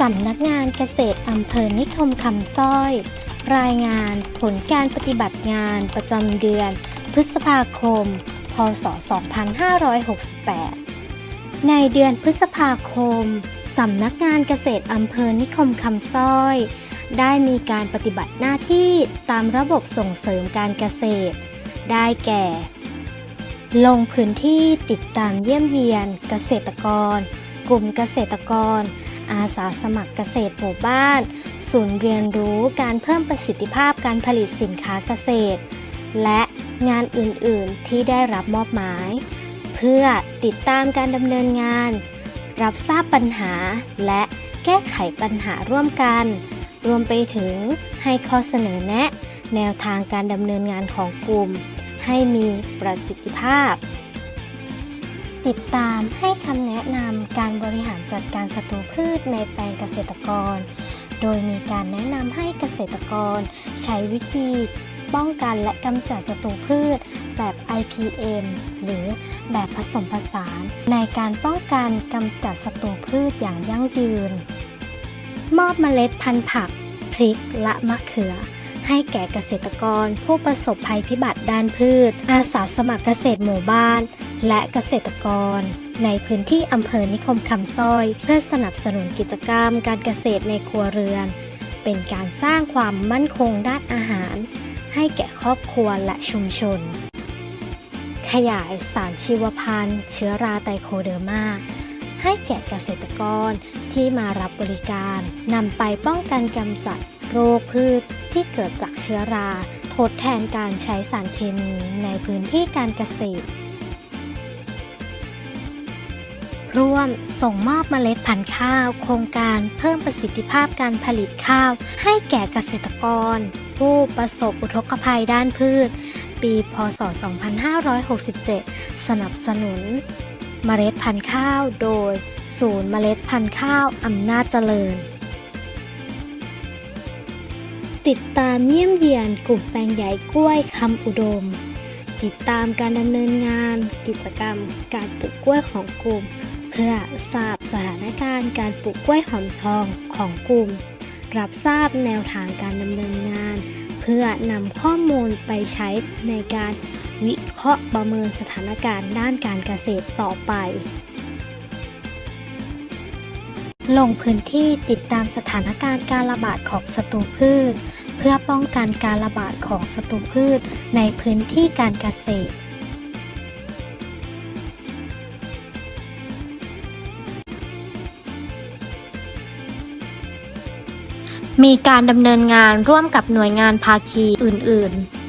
สำนักงานเกษตรอำเภอนิคมคำสร้อย รายงานผลการปฏิบัติงานประจำเดือน พฤษภาคม พศ 2568 ในเดือนพฤษภาคมสำนักงานเกษตรอำเภอนิคมคำสร้อย ได้มีการปฏิบัติหน้าที่ตามระบบส่งเสริมการเกษตร ได้แก่ ลงพื้นที่ติดตามเยี่ยมเยียนเกษตรกร กลุ่มเกษตรกร อาสาสมัครเกษตรหมู่บ้าน ศูนย์เรียนรู้การเพิ่มประสิทธิภาพการผลิตสินค้าเกษตร และงานอื่นๆที่ได้รับมอบหมาย เพื่อติดตามการดำเนินงาน รับทราบปัญหาและแก้ไขปัญหาร่วมกัน รวมไปถึงให้ข้อเสนอแนะ แนวทางการดำเนินงานของกลุ่ม ให้มีประสิทธิภาพ ติดตามให้คำแนะนำการบริหารจัดการศัตรูพืชในแปลงเกษตรกร โดยมีการแนะนำให้เกษตรกร ใช้วิธี ป้องกันและกำจัดศัตรูพืช แบบ IPM หรือแบบผสมผสาน ในการป้องกันกำจัดศัตรูพืชอย่างยั่งยืน มอบเมล็ดพันธุ์ผัก พริกและมะเขือให้แก่เกษตรกรผู้ประสบภัยพิบัติด้านพืช อาสาสมัครเกษตรหมู่บ้าน และเกษตรกร ในพื้นที่อำเภอนิคมคำสร้อย เพื่อสนับสนุนกิจกรรมการเกษตรในครัวเรือน เป็นการสร้างความมั่นคงด้านอาหาร ให้แก่ครอบครัวและชุมชน ขยายสารชีวพันธุ์ เชื้อราไตโคเดอร์มาให้แก่เกษตรกรที่มารับบริการนำไปป้องกันกำจัดโรคพืชที่เกิดจากเชื้อรา ทดแทนการใช้สารเคมีในพื้นที่การเกษตร ร่วม ส่งมอบเมล็ดพันธุ์ข้าว โครงการเพิ่มประสิทธิภาพการผลิตข้าว ให้แก่เกษตรกร ผู้ประสบอุทกภัยด้านพืช ปีพศ 2567 สนับสนุน เมล็ดพันธุ์ข้าวโดย ศูนย์เมล็ดพันธุ์ข้าวอำนาจเจริญติดตามเยี่ยมเยียนกลุ่มแปลงใหญ่กล้วยคำอุดม ติดตามการดำเนินงาน กิจกรรม การปลูกกล้วยของกลุ่ม พื่อทราบสถานการณ์การปลูกกล้วยหอมทองของกลุ่ม รับทราบแนวทางการดำเนินงาน เพื่อนำข้อมูลไปใช้ในการวิเคราะห์ประเมินสถานการณ์ด้านการเกษตรต่อไป ลงพื้นที่ติดตามสถานการณ์การระบาดของศัตรูพืช เพื่อป้องกันการระบาดของศัตรูพืชในพื้นที่การเกษตร มีการดำเนินงานร่วมกับหน่วยงานภาคีอื่น ๆ